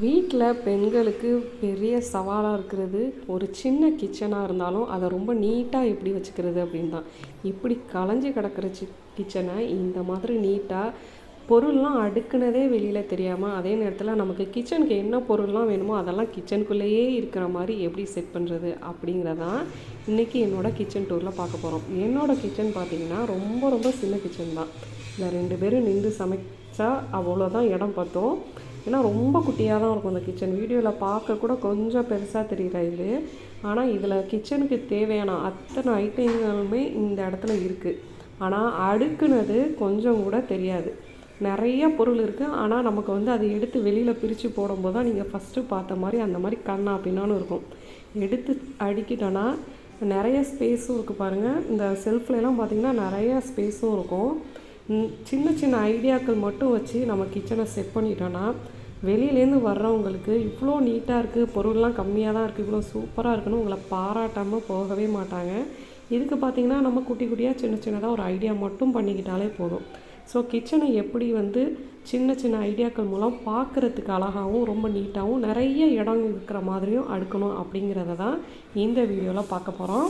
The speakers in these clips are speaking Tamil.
வீட்டில் பெண்களுக்கு பெரிய சவாலாக இருக்கிறது. ஒரு சின்ன கிச்சனாக இருந்தாலும் அதை ரொம்ப நீட்டாக எப்படி வச்சுக்கிறது அப்படின்னு தான் இப்படி கலைஞ்சு கிடக்கிற சி கிச்சனை இந்த மாதிரி நீட்டாக பொருள்லாம் அடுக்குனதே வெளியில் தெரியாமல் அதே நேரத்தில் நமக்கு கிச்சனுக்கு என்ன பொருள்லாம் வேணுமோ அதெல்லாம் கிச்சனுக்குள்ளேயே இருக்கிற மாதிரி எப்படி செட் பண்ணுறது அப்படிங்கிறதான் இன்றைக்கி என்னோடய கிச்சன் டூரில் பார்க்க போகிறோம் என்னோடய கிச்சன் பார்த்திங்கன்னா ரொம்ப ரொம்ப சின்ன கிச்சன் தான். இந்த ரெண்டு பேரும் நின்று சமைச்சா அவ்வளோதான் இடம் பார்த்தோம். ஏன்னா ரொம்ப குட்டியாக தான் இருக்கும் அந்த கிச்சன் வீடியோவில் பார்க்க கூட கொஞ்சம் பெருசாக தெரியுற இது? ஆனால் இதில் கிச்சனுக்கு தேவையான அத்தனை ஐட்டங்களுமே இந்த இடத்துல இருக்குது ஆனால் அடுக்குனது கொஞ்சம் கூட தெரியாது. நிறைய பொருள் இருக்குது ஆனால் நமக்கு வந்து அதை எடுத்து வெளியில் பிரித்து போடும்போது தான் நீங்கள் ஃபஸ்ட்டு பார்த்த மாதிரி அந்த மாதிரி கண்ணா பின்னான்னு இருக்கும். எடுத்து அடுக்கிட்டோன்னா நிறைய ஸ்பேஸும் இருக்குது பாருங்கள் இந்த செல்ஃப்லலாம் பார்த்திங்கன்னா நிறைய ஸ்பேஸும் இருக்கும். சின்ன சின்ன ஐடியாக்கள் மட்டும் வச்சு நம்ம கிச்சனை செட் பண்ணிட்டோன்னா வெளியிலேருந்து வர்றவங்களுக்கு இவ்வளோ நீட்டாக இருக்குது பொருள்லாம் கம்மியாக தான் இருக்குது இவ்வளோ சூப்பராக இருக்குன்னு உங்களை பாராட்டாமல் போகவே மாட்டாங்க. இதுக்கு பார்த்திங்கன்னா நம்ம குட்டி குட்டியாக சின்ன சின்னதாக ஒரு ஐடியா மட்டும் பண்ணிக்கிட்டாலே போதும். ஸோ கிச்சனை எப்படி வந்து சின்ன சின்ன ஐடியாக்கள் மூலம் பார்க்குறதுக்கு அழகாகவும் ரொம்ப நீட்டாகவும் நிறைய இடம் இருக்கிற மாதிரியும் அடுக்கணும் அப்படிங்கிறத தான் இந்த வீடியோவில் பார்க்க போகிறோம்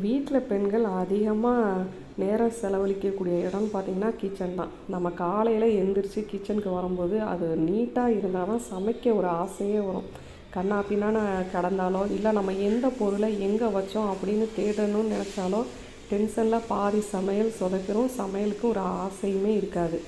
வீட்டில் பெண்கள் அதிகமாக நேரம் செலவழிக்கக்கூடிய இடம்னு பார்த்திங்கன்னா கிச்சன் தான். நம்ம காலையில் எழுந்திரிச்சு கிச்சனுக்கு வரும்போது அது நீட்டாக இருந்தால் தான் சமைக்க ஒரு ஆசையே வரும். கண்ணா பின்னான்னு கடந்தாலோ இல்லை நம்ம எந்த பொருளை எங்கே வச்சோம் அப்படின்னு தேடணும்னு நினச்சாலோ டென்ஷனில் பாதி சமையல் சொதக்கிறோம் சமையலுக்கு ஒரு ஆசையுமே இருக்காது.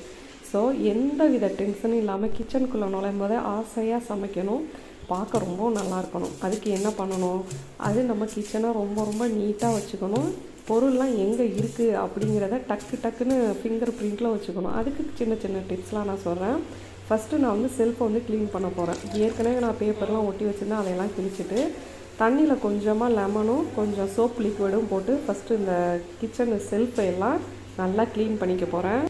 ஸோ எந்த வித டென்ஷனும் இல்லாமல் கிச்சனுக்குள்ளே நுழையும் போதே ஆசையாக சமைக்கணும். பார்க்க ரொம்ப நல்லா இருக்கணும் அதுக்கு என்ன பண்ணணும்? அது நம்ம கிச்சனை ரொம்ப ரொம்ப நீட்டாக வச்சுக்கணும். பொருள்லாம் எங்கே இருக்குது அப்படிங்கிறத டக்கு டக்குன்னு ஃபிங்கர் பிரிண்ட்டில் வச்சுக்கணும். அதுக்கு சின்ன சின்ன டிப்ஸ்லாம் நான் சொல்கிறேன் ஃபஸ்ட்டு நான் வந்து செல்ஃபை வந்து க்ளீன் பண்ண போகிறேன் ஏற்கனவே நான் பேப்பர்லாம் ஒட்டி வச்சுருந்தேன். அதையெல்லாம் கிழிச்சிட்டு தண்ணியில் கொஞ்சமாக லெமனும் கொஞ்சம் சோப் லிக்விடும் போட்டு ஃபஸ்ட்டு இந்த கிச்சன் செல்ஃபை எல்லாம் நல்லா க்ளீன் பண்ணிக்க போகிறேன்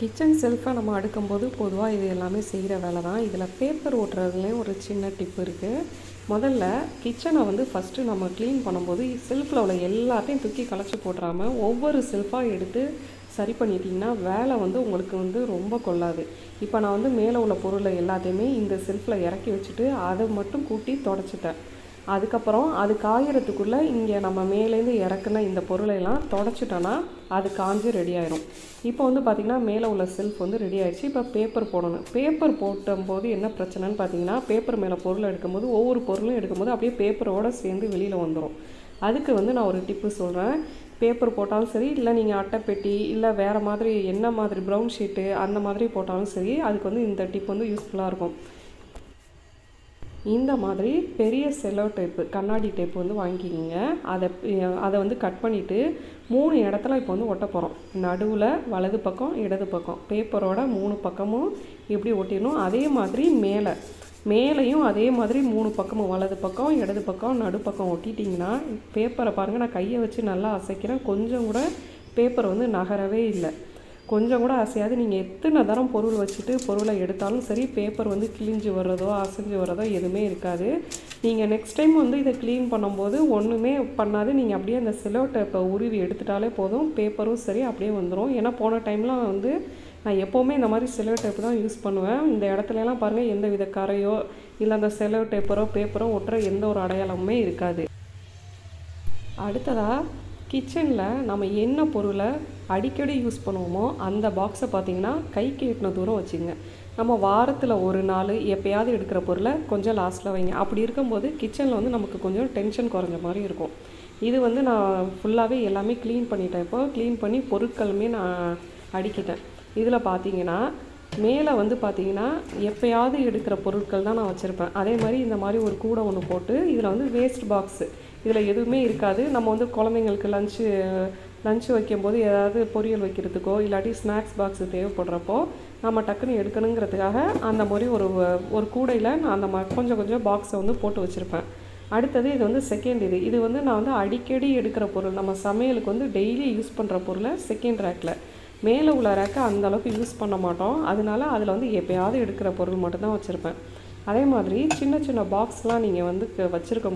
கிச்சன் செல்ஃபை நம்ம அடுக்கும்போது பொதுவாக இது எல்லாமே செய்கிற வேலை தான். இதில் பேப்பர் ஓட்டுறதுலேயும் ஒரு சின்ன டிப் இருக்குது முதல்ல கிச்சனை வந்து ஃபஸ்ட்டு நம்ம க்ளீன் பண்ணும்போது செல்ஃபில் உள்ள எல்லாத்தையும் தூக்கி களைச்சி போட்டுறாமல் ஒவ்வொரு செல்ஃபாக எடுத்து சரி பண்ணிட்டிங்கன்னா வேலை வந்து உங்களுக்கு வந்து ரொம்ப கொள்ளாது. இப்போ நான் வந்து மேலே உள்ள பொருளை எல்லாத்தையுமே இந்த செல்ஃபில் இறக்கி வச்சுட்டு அதை மட்டும் கூட்டி தொடச்சிட்டேன். அதுக்கப்புறம் அது காயறதுக்குள்ளே இங்கே நம்ம மேலேருந்து இறக்குன இந்த பொருளையெல்லாம் தொடச்சிட்டோன்னா அது காஞ்சு ரெடி ஆயிரும். இப்போ வந்து பார்த்திங்கன்னா மேலே உள்ள செல்ஃப் வந்து ரெடி ஆயிடுச்சு. இப்போ பேப்பர் போடணும். பேப்பர் போட்டும்போது என்ன பிரச்சனைன்னு பார்த்தீங்கன்னா பேப்பர் மேலே பொருள் எடுக்கும்போது ஒவ்வொரு பொருளும் எடுக்கும்போது அப்படியே பேப்பரோடு சேர்ந்து வெளியில் வந்துடும் அதுக்கு வந்து நான் ஒரு டிப்பு சொல்கிறேன் பேப்பர் போட்டாலும் சரி இல்லை நீங்கள் அட்டைப்பெட்டி இல்லை வேறு மாதிரி என்ன மாதிரி ப்ரௌன் ஷீட்டு அந்த மாதிரி போட்டாலும் சரி அதுக்கு வந்து இந்த டிப் வந்து யூஸ்ஃபுல்லாக இருக்கும். இந்த மாதிரி பெரிய செல்லோ டேப்பு கண்ணாடி டேப் வந்து வாங்கிக்கிங்க. அதை அதை வந்து கட் பண்ணிவிட்டு மூணு இடத்துல இப்போ வந்து ஒட்ட போகிறோம் நடுவில் வலது பக்கம் இடது பக்கம். பேப்பரோட மூணு பக்கமும் இப்படி ஒட்டிடணும்? அதே மாதிரி மேலே. மேலேயும் அதே மாதிரி மூணு பக்கமும் வலது பக்கம் இடது பக்கம் நடுப்பக்கம் ஒட்டிட்டிங்கன்னா பேப்பரை பாருங்கள் நான் கையை வச்சு நல்லா அசைக்கிறேன். கொஞ்சம் கூட பேப்பர் வந்து நகரவே இல்லை. கொஞ்சம் கூட அசையாது நீங்கள் எத்தனை தரம் பொருள் வச்சுட்டு பொருளை எடுத்தாலும் சரி பேப்பர் வந்து கிழிஞ்சு வர்றதோ அசைஞ்சு வர்றதோ எதுவுமே இருக்காது. நீங்கள் நெக்ஸ்ட் டைம் வந்து இதை க்ளீன் பண்ணும்போது ஒன்றுமே பண்ணாது. நீங்கள் அப்படியே அந்த செலோ டேப்பை உருவி எடுத்துட்டாலே போதும். பேப்பரும் சரி அப்படியே வந்துடும் ஏன்னா போன டைம்லாம் வந்து நான் எப்போவுமே இந்த மாதிரி செலோ டேப்பு தான் யூஸ் பண்ணுவேன். இந்த இடத்துலலாம் பாருங்கள் எந்த வித கரையோ இல்லை அந்த செலோ டேப்பரோ பேப்பரோ ஒட்டுற எந்த ஒரு அடையாளமுமே இருக்காது. அடுத்ததாக கிச்சனில் நம்ம என்ன பொருளை அடிக்கடி யூஸ் பண்ணுவோமோ அந்த பாக்ஸை பார்த்தீங்கன்னா கைக்கு எட்டின தூரம் வச்சுங்க. நம்ம வாரத்தில் ஒரு நாள் எப்பயாவது எடுக்கிற பொருளை கொஞ்சம் லாஸ்ட்டில் வைங்க. அப்படி இருக்கும்போது கிச்சனில் வந்து நமக்கு கொஞ்சம் டென்ஷன் குறைஞ்ச மாதிரி இருக்கும். இது வந்து நான் ஃபுல்லாகவே எல்லாமே க்ளீன் பண்ணிட்டேன். இப்போ க்ளீன் பண்ணி பொருட்களுமே நான் அடிக்கிட்டேன். இதில் பார்த்தீங்கன்னா மேலே வந்து பார்த்தீங்கன்னா எப்பயாவது எடுக்கிற பொருட்கள் தான் நான் வச்சுருப்பேன். அதே மாதிரி இந்த மாதிரி ஒரு கூடை ஒன்று போட்டு இதில் வந்து வேஸ்ட் பாக்ஸு இதில் எதுவுமே இருக்காது. நம்ம வந்து குழந்தைங்களுக்கு லஞ்சு லஞ்சு வைக்கும்போது ஏதாவது பொரியல் வைக்கிறதுக்கோ இல்லாட்டி ஸ்நாக்ஸ் பாக்ஸு தேவைப்படுறப்போ நம்ம டக்குன்னு எடுக்கணுங்கிறதுக்காக அந்த மாதிரி ஒரு ஒரு கூடையில் நான் அந்த ம கொஞ்சம் கொஞ்சம் பாக்ஸை வந்து போட்டு வச்சுருப்பேன். அடுத்தது இது வந்து செகண்ட் இது. இது வந்து நான் வந்து அடிக்கடி எடுக்கிற பொருள். நம்ம சமையலுக்கு வந்து டெய்லி யூஸ் பண்ணுற பொருளை செகண்ட் ரேக்கில் மேலே உள்ள ரேக்கை அந்த அளவுக்கு யூஸ் பண்ண மாட்டோம். அதனால அதில் வந்து எப்பயாவது எடுக்கிற பொருள் மட்டும்தான் வச்சுருப்பேன். அதே மாதிரி சின்ன சின்ன பாக்ஸ்லாம் நீங்கள் வந்து க-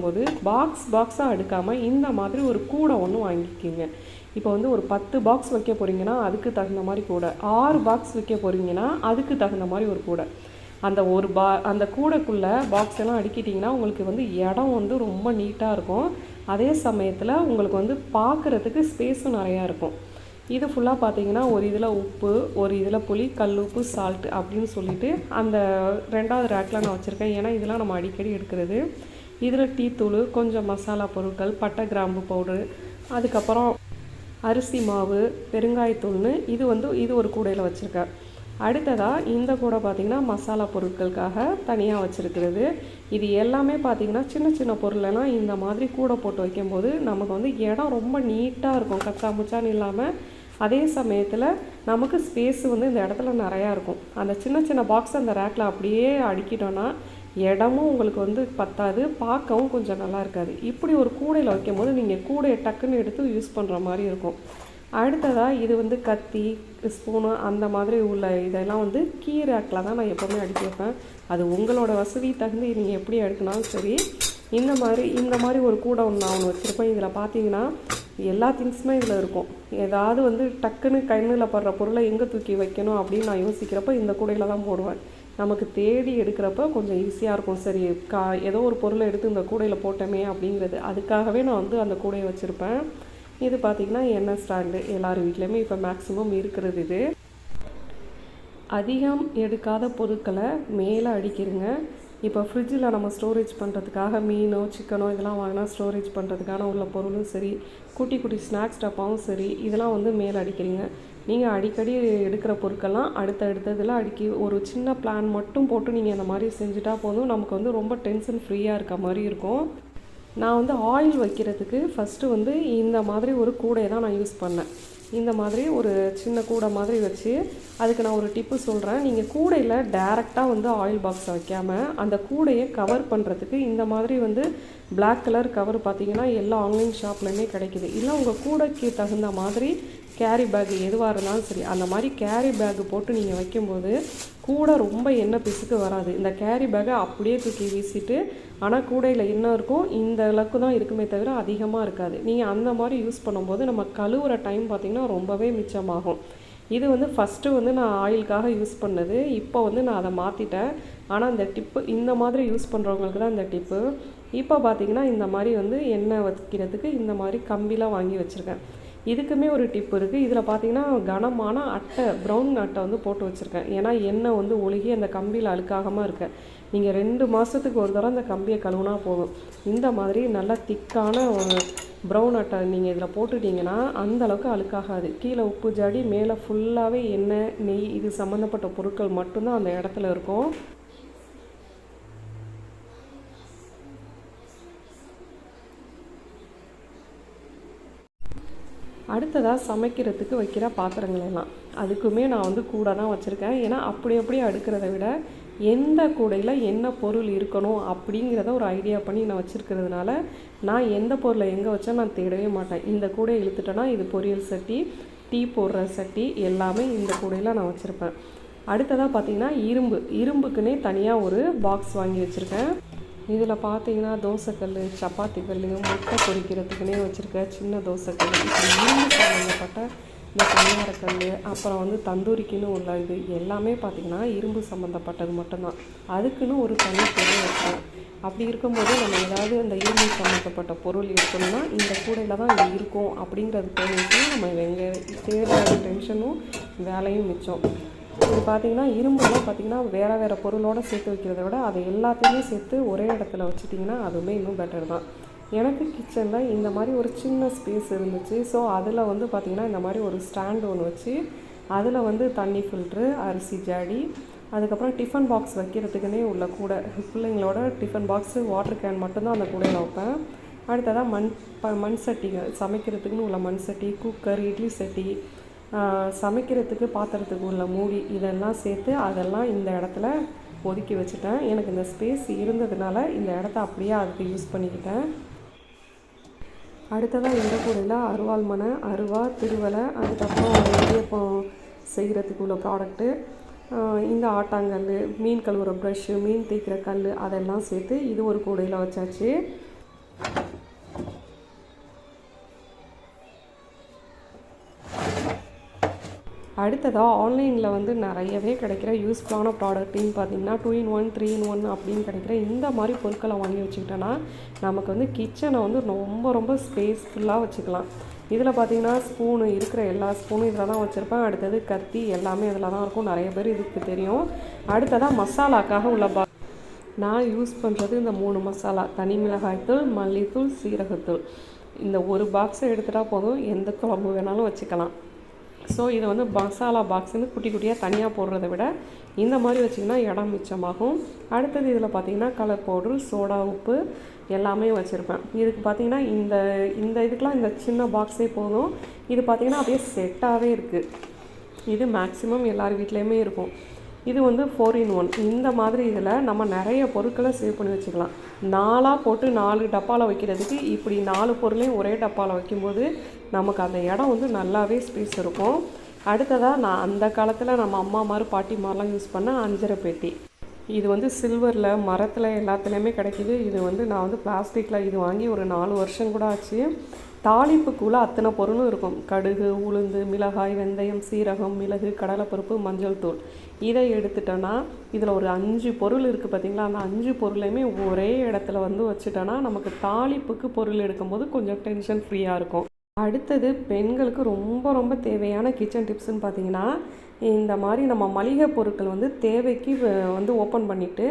போது பாக்ஸ் பாக்ஸாக அடுக்காமல் இந்த மாதிரி ஒரு கூடை ஒன்று வாங்கிக்கிங்க. இப்போ வந்து ஒரு பத்து பாக்ஸ் வைக்க போகிறீங்கன்னா அதுக்கு தகுந்த மாதிரி கூடை. ஆறு பாக்ஸ் வைக்க போகிறீங்கன்னா அதுக்கு தகுந்த மாதிரி ஒரு கூடை. அந்த ஒரு பா அந்த கூடைக்குள்ளே பாக்ஸ் எல்லாம் அடுக்கிட்டிங்கன்னா உங்களுக்கு வந்து இடம் வந்து ரொம்ப நீட்டாக இருக்கும். அதே சமயத்தில் உங்களுக்கு வந்து பார்க்குறதுக்கு ஸ்பேஸும் நிறையா இருக்கும். இது ஃபுல்லாக பார்த்தீங்கன்னா ஒரு இதில் உப்பு ஒரு இதில் புளி கல் உப்பு சால்ட் அப்படின்னு சொல்லிட்டு அந்த ரெண்டாவது ரேக்கில் நான் வச்சுருக்கேன். ஏன்னா இதெல்லாம் நம்ம அடிக்கடி எடுக்கிறது. இதில் டீ தூள் கொஞ்சம் மசாலா பொருட்கள் பட்டை கிராம்பு பவுடர் அதுக்கப்புறம் அரிசி மாவு பெருங்காயத்தூள்னு இது வந்து இது ஒரு கூடையில் வச்சுருக்கேன். அடுத்ததாக இந்த கூடை பார்த்திங்கன்னா மசாலா பொருட்களுக்காக தனியாக வச்சுருக்கிறது. இது எல்லாமே பார்த்திங்கன்னா சின்ன சின்ன பொருளெல்லாம் இந்த மாதிரி கூடை போட்டு வைக்கும்போது நமக்கு வந்து இடம் ரொம்ப நீட்டாக இருக்கும். கச்சா முச்சான்னு இல்லாமல் அதே சமயத்தில் நமக்கு ஸ்பேஸ் வந்து இந்த இடத்துல நிறையா இருக்கும். அந்த சின்ன சின்ன பாக்ஸ் அந்த ரேக்கில் அப்படியே அடுக்கிட்டோன்னா இடமும் உங்களுக்கு வந்து பத்தாது பார்க்கவும் கொஞ்சம் நல்லா இருக்காது. இப்படி ஒரு கூடையில் வைக்கும்போது நீங்கள் கூடையை டக்குன்னு எடுத்து யூஸ் பண்ணுற மாதிரி இருக்கும். அடுத்ததாக இது வந்து கத்தி ஸ்பூனு அந்த மாதிரி உள்ள இதெல்லாம் வந்து கீ ரேக்கில் தான் நான் எப்போவுமே அடுக்கி வைப்பேன். அது உங்களோட வசதி தகுந்து நீங்கள் எப்படி அடுக்கினாலும் சரி இந்த மாதிரி இந்த மாதிரி ஒரு கூடை ஒன்று நான் ஒன்று வச்சுருப்பேன். இதில் பார்த்தீங்கன்னா எல்லா திங்ஸுமே இதில் இருக்கும். ஏதாவது வந்து டக்குன்னு கண்ணில் படுற பொருளை எங்கே தூக்கி வைக்கணும் அப்படின்னு நான் யோசிக்கிறப்ப இந்த கூடையில் தான் போடுவேன். நமக்கு தேடி எடுக்கிறப்ப கொஞ்சம் ஈஸியாக இருக்கும். சரி கா ஏதோ ஒரு பொருளை எடுத்து இந்த கூடையில் போட்டோமே அப்படிங்கிறது. அதுக்காகவே நான் வந்து அந்த கூடையை வச்சுருப்பேன். இது பார்த்திங்கன்னா எண்ணெய் ஸ்டாண்டு. எல்லார் வீட்லேயுமே இப்போ மேக்ஸிமம் இருக்கிறது இது. அதிகம் எடுக்காத பொருட்களை மேலே அடிக்கிறங்க இப்போ ஃப்ரிட்ஜில் நம்ம ஸ்டோரேஜ் பண்ணுறதுக்காக மீனோ சிக்கனோ இதெல்லாம் வாங்கினா ஸ்டோரேஜ் பண்ணுறதுக்கான உள்ள பொருளும் சரி குட்டி குட்டி ஸ்நாக்ஸ் டப்பாவும் சரி இதெல்லாம் வந்து மேல் அடிக்கிறீங்க. நீங்கள் அடிக்கடி எடுக்கிற பொருட்கள்லாம் அடுத்த அடுத்ததில் அடுக்கி ஒரு சின்ன பிளான் மட்டும் போட்டு நீங்கள் அந்த மாதிரி செஞ்சுட்டா போதும். நமக்கு வந்து ரொம்ப டென்ஷன் ஃப்ரீயாக இருக்க மாதிரி இருக்கும். நான் வந்து ஆயில் வைக்கிறதுக்கு ஃபஸ்ட்டு வந்து இந்த மாதிரி ஒரு கூடையை தான் நான் யூஸ் பண்ணேன். இந்த மாதிரி ஒரு சின்ன கூடை மாதிரி வச்சு அதுக்கு நான் ஒரு டிப்பு சொல்கிறேன் நீங்கள் கூடையில் டேரெக்டாக வந்து ஆயில் பாக்ஸை வைக்காமல் அந்த கூடையை கவர் பண்ணுறதுக்கு இந்த மாதிரி வந்து பிளாக் கலர் கவர் பார்த்தீங்கன்னா எல்லா ஆன்லைன் ஷாப்லேயுமே கிடைக்குது. இல்லை உங்கள் கூடைக்கு தகுந்த மாதிரி கேரி பேக் எதுவாக இருந்தாலும் சரி அந்த மாதிரி கேரி பேக் போட்டு நீங்கள் வைக்கும்போது கூடை ரொம்ப எண்ணெய் பிசுக்கு வராது. இந்த கேரி பேக்கை அப்படியே தூக்கி வீசிட்டு ஆனால் கூடையில் என்ன இருக்கும். இந்த அளவுக்கு தான் இருக்குமே தவிர அதிகமாக இருக்காது. நீங்கள் அந்த மாதிரி யூஸ் பண்ணும்போது நம்ம கழுவுற டைம் பார்த்திங்கன்னா ரொம்பவே மிச்சமாகும். இது வந்து ஃபஸ்ட்டு வந்து நான் ஆயிலுக்காக யூஸ் பண்ணது. இப்போ வந்து நான் அதை மாற்றிட்டேன் ஆனால் இந்த டிப்பு இந்த மாதிரி யூஸ் பண்ணுறவங்களுக்கு தான் இந்த டிப்பு இப்போ பார்த்தீங்கன்னா இந்த மாதிரி வந்து எண்ணெய் வைக்கிறதுக்கு இந்த மாதிரி கம்பிலாம் வாங்கி வச்சுருக்கேன். இதுக்குமே ஒரு டிப் இருக்குது இதில் பார்த்தீங்கன்னா கனமான அட்டை ப்ரௌன் அட்டை வந்து போட்டு வச்சுருக்கேன். ஏன்னா எண்ணெய் வந்து ஒழுகி அந்த கம்பியில் அழுக்காகாமல் இருக்க. நீங்கள் ரெண்டு மாதத்துக்கு ஒரு தடவை அந்த கம்பியை கழுவுனா போதும். இந்த மாதிரி நல்லா திக்கான ஒரு ப்ரௌன் அட்டை நீங்கள் இதில் போட்டுட்டீங்கன்னா அந்தளவுக்கு அழுக்காகாது. கீழே உப்பு ஜாடி மேலே ஃபுல்லாகவே எண்ணெய் நெய் இது சம்மந்தப்பட்ட பொருட்கள் மட்டும்தான் அந்த இடத்துல இருக்கும். அடுத்ததாக சமைக்கிறதுக்கு வைக்கிற பாத்திரங்களெல்லாம். அதுக்குமே நான் வந்து கூட தான் வச்சுருக்கேன். ஏன்னா அப்படி அப்படி அடுக்கிறத விட எந்த கூடையில் என்ன பொருள் இருக்கணும் அப்படிங்கிறத ஒரு ஐடியா பண்ணி நான் வச்சுருக்கிறதுனால நான் எந்த பொருளை எங்கே வச்சா நான் தேடவே மாட்டேன். இந்த கூடையை இழுத்துட்டேன்னா இது பொரியல் சட்டி டீ போடுற சட்டி எல்லாமே இந்த கூடையில் நான் வச்சுருப்பேன். அடுத்ததாக பார்த்தீங்கன்னா இரும்பு. இரும்புக்குன்னே தனியாக ஒரு பாக்ஸ் வாங்கி வச்சுருக்கேன். இதில் பார்த்தீங்கன்னா தோசைக்கல் சப்பாத்தி கல் முட்டை பொரிக்கிறதுக்குனே வச்சுருக்க சின்ன தோசைக்கல் இரும்பு சம்மந்தப்பட்ட இந்த பணியாரக்கல் அப்புறம் வந்து தந்தூரிக்குன்னு உள்ள இது எல்லாமே பார்த்திங்கன்னா இரும்பு சம்மந்தப்பட்டது மட்டும்தான். அதுக்குன்னு ஒரு தனி பொருள் வைப்பேன் அப்படி இருக்கும்போது நம்ம ஏதாவது அந்த இரும்பு சம்மந்தப்பட்ட பொருள் இருக்கணும்னா இந்த கூடையில் தான் இது இருக்கும் அப்படிங்கிறது தெரிஞ்சு நம்ம எங்கே தேவையான டென்ஷனும் வேலையும் மிச்சம். இது பார்த்திங்கன்னா இரும்புலாம் பார்த்தீங்கன்னா வேறு வேறு பொருளோட சேர்த்து வைக்கிறத விட அதை எல்லாத்தையுமே சேர்த்து ஒரே இடத்துல வச்சுட்டிங்கன்னா அதுவுமே இன்னும் பெட்டர் தான். எனக்கு கிச்சனில் இந்த மாதிரி ஒரு சின்ன ஸ்பேஸ் இருந்துச்சு. ஸோ அதில் வந்து பார்த்திங்கன்னா இந்த மாதிரி ஒரு ஸ்டாண்ட் ஒன்று வச்சு அதில் வந்து தண்ணி ஃபில்ட்ரு அரிசி ஜாடி அதுக்கப்புறம் டிஃபன் பாக்ஸ் வைக்கிறதுக்குன்னே உள்ள கூடை. பிள்ளைங்களோட டிஃபன் பாக்ஸு வாட்டர் கேன் மட்டும்தான் அந்த கூடையில் வைப்பேன். அடுத்ததாக மண் ப மண் சட்டிகள் சமைக்கிறதுக்குன்னு உள்ள மண் சட்டி குக்கர் இட்லி சட்டி சமைக்கிறதுக்கு பாத்திரத்துக்கு உள்ள மூடி இதெல்லாம் சேர்த்து அதெல்லாம் இந்த இடத்துல ஒதுக்கி வச்சுட்டேன். எனக்கு இந்த ஸ்பேஸ் இருந்ததுனால இந்த இடத்த அப்படியே அதுக்கு யூஸ் பண்ணிக்கிட்டேன். அடுத்ததாக இந்த கூடையில் அருவாள் மனை அருவா திருவலை அதுக்கப்புறம் இடியப்பம் செய்கிறதுக்கு உள்ள ப்ராடக்ட்டு இந்த ஆட்டாங்கல் மீன் கழுவுற ப்ரஷ்ஷு மீன் தேய்க்கிற கல் அதெல்லாம் சேர்த்து இது ஒரு கூடையில் வச்சாச்சு. அடுத்ததாக ஆன்லைனில் வந்து நிறையவே கிடைக்கிற யூஸ்ஃபுல்லான ப்ராடக்ட்னு பார்த்தீங்கன்னா two in one three in one அப்படின்னு கிடைக்கிற இந்த மாதிரி பொருட்களை வாங்கி வச்சுக்கிட்டோன்னா நமக்கு வந்து கிச்சனை வந்து ரொம்ப ரொம்ப ஸ்பேஸ்ஃபுல்லாக வச்சுக்கலாம். இதில் பார்த்தீங்கன்னா ஸ்பூனு இருக்கிற எல்லா ஸ்பூனும் இதில் தான் வச்சுருப்பேன். அடுத்தது கத்தி எல்லாமே இதில் தான் இருக்கும். நிறைய பேர் இதுக்கு தெரியும். அடுத்ததாக மசாலாக்காக உள்ள பா நான் யூஸ் பண்ணுறது இந்த மூணு மசாலா. தனி மிளகாய்த்தூள் மல்லித்தூள் சீரகத்தூள். இந்த ஒரு பாக்ஸை எடுத்துட்டா போதும். எந்த குழம்பு வேணாலும் வச்சுக்கலாம். ஸோ இதை வந்து மசாலா பாக்ஸ்னு குட்டி குட்டியாக தனியாக போடுறத விட இந்த மாதிரி வச்சிங்கன்னா இடம் மிச்சமாகும். அடுத்தது இதில் பார்த்தீங்கன்னா கலர் பவுட்ரு சோடா உப்பு எல்லாமே வச்சுருப்பேன். இதுக்கு பார்த்தீங்கன்னா இந்த இந்த இதுக்கெலாம் இந்த சின்ன பாக்ஸே போதும். இது பார்த்திங்கன்னா அப்படியே செட்டாகவே இருக்குது இது மேக்ஸிமம் எல்லார் வீட்லேயுமே இருக்கும். இது வந்து ஃபோர் இன் ஒன் இந்த மாதிரி இதில் நம்ம நிறைய பொருட்களை சேவ் பண்ணி வச்சுக்கலாம். நாலாக போட்டு நாலு டப்பாவில் வைக்கிறதுக்கு இப்படி நாலு பொருளையும் ஒரே டப்பாவில் வைக்கும்போது நமக்கு அந்த இடம் வந்து நல்லாவே ஸ்பேஸ் இருக்கும். அடுத்ததாக நான் அந்த காலத்தில் நம்ம அம்மா மாதிரி பாட்டி மாதிரிலாம் யூஸ் பண்ண அஞ்சரை பெட்டி. இது வந்து சில்வரில் மரத்தில் எல்லாத்துலேயுமே கிடைக்கிது. இது வந்து நான் வந்து பிளாஸ்டிக்கில் இது வாங்கி ஒரு நாலு வருஷம் கூட ஆச்சு. தாளிப்புக்குள்ளே அத்தனை பொருளும் இருக்கும். கடுகு உளுந்து மிளகாய் வெந்தயம் சீரகம் மிளகு கடலைப்பருப்பு மஞ்சள் தூள். இதை எடுத்துட்டோன்னா இதில் ஒரு அஞ்சு பொருள் இருக்குது பார்த்திங்களா அந்த அஞ்சு பொருளையுமே ஒரே இடத்துல வந்து வச்சுட்டோன்னா நமக்கு தாளிப்புக்கு பொருள் எடுக்கும்போது கொஞ்சம் டென்ஷன் ஃப்ரீயாக இருக்கும். அடுத்தது பெண்களுக்கு ரொம்ப ரொம்ப தேவையான கிச்சன் டிப்ஸ்னு பார்த்தீங்கன்னா இந்த மாதிரி நம்ம மளிகை பொருட்கள் வந்து தேவைக்கு வ- வந்து ஓப்பன் பண்ணிவிட்டு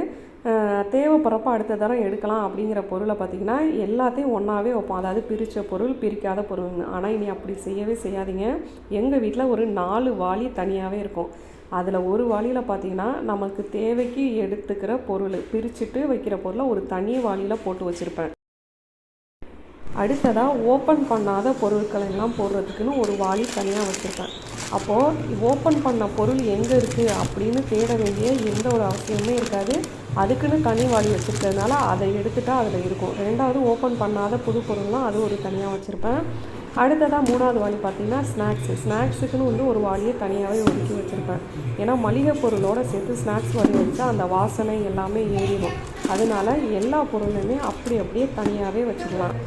தேவைப்படுறப்ப அடுத்த தரம் எடுக்கலாம் அப்படிங்கிற பொருளை பார்த்திங்கன்னா எல்லாத்தையும் ஒன்றாவே வைப்போம். அதாவது பிரித்த பொருள் பிரிக்காத பொருள் ஆனால் இனி அப்படி செய்யவே செய்யாதீங்க. எங்கள் வீட்டில் ஒரு நாலு வாளி தனியாகவே இருக்கும். அதில் ஒரு வாளியில் பார்த்தீங்கன்னா நமக்கு தேவைக்கு எடுத்துக்கிற பொருள் பிரிச்சுட்டு வைக்கிற பொருளை ஒரு தனி வாளியில் போட்டு வச்சுருப்பேன். அடுத்ததாக ஓப்பன் பண்ணாத பொருட்கள் எல்லாம் போடுறதுக்குன்னு ஒரு வாளி தனியாக வச்சுருப்பேன் அப்போது ஓப்பன் பண்ண பொருள் எங்கே இருக்குது அப்படின்னு தேட வேண்டிய எந்த ஒரு அவசியமே இருக்காது. அதுக்குன்னு தனி வாளி வச்சுருக்கிறதுனால அதை எடுத்துட்டால் அதில் இருக்கும். ரெண்டாவது ஓப்பன் பண்ணாத புது பொருள்லாம் அது ஒரு தனியாக வச்சுருப்பேன். அடுத்ததாக மூணாவது வாளி பார்த்தீங்கன்னா ஸ்நாக்ஸு ஸ்நாக்ஸுக்குன்னு வந்து ஒரு வாளியை தனியாகவே ஒதுக்கி வச்சுருப்பேன். ஏன்னா மளிகை பொருளோடு சேர்த்து ஸ்நாக்ஸ் வாளி வச்சா அந்த வாசனை எல்லாமே ஏறிடும். அதனால எல்லா பொருளுமே அப்படி அப்படியே தனியாகவே வச்சுக்கலாம்.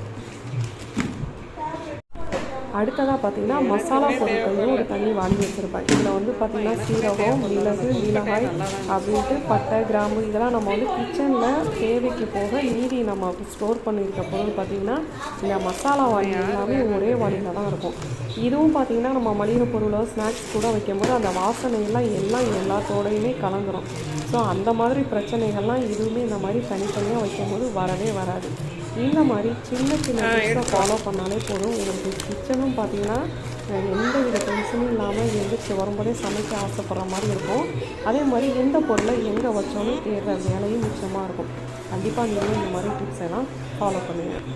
அடுத்ததாக பார்த்தீங்கன்னா மசாலா பொருட்களையும் ஒரு தனி வாங்கி வச்சுருப்பேன் இதில் வந்து பார்த்திங்கன்னா சீரகம் மிளகு மிளகாய் அப்படின்ட்டு பட்டை கிராம்பு இதெல்லாம் நம்ம வந்து கிச்சனில் தேவைக்கு போக மீதி நம்ம ஸ்டோர் பண்ணியிருக்க பொருள் பார்த்திங்கன்னா இந்த மசாலா வாளி எல்லாமே ஒரே வாளியில் தான் இருக்கும். இதுவும் பார்த்திங்கன்னா நம்ம மளிகை பொருளோ ஸ்நாக்ஸ் கூட வைக்கும்போது அந்த வாசனையெல்லாம் எல்லாம் எல்லாத்தோடையுமே கலந்துரும். ஸோ அந்த மாதிரி பிரச்சனைகள்லாம் எதுவுமே இந்த மாதிரி தனித்தனியாக வைக்கும்போது வரவே வராது. இந்த மாதிரி சின்ன சின்ன டிப்ஸை ஃபாலோ பண்ணாலே போதும். உங்களுக்கு கிச்சனும் பார்த்தீங்கன்னா எந்த வித டென்ஷனும் இல்லாமல் எழுந்திரிச்சு வரும்போதே சமைக்க ஆசைப்படுற மாதிரி இருக்கும். அதே மாதிரி எந்த பொருளை எங்கே வச்சோன்னு தேடுற வேலையும் மிச்சமாக இருக்கும். கண்டிப்பாக நீங்களும் இந்த மாதிரி டிப்ஸ் எல்லாம் ஃபாலோ பண்ணுங்கள்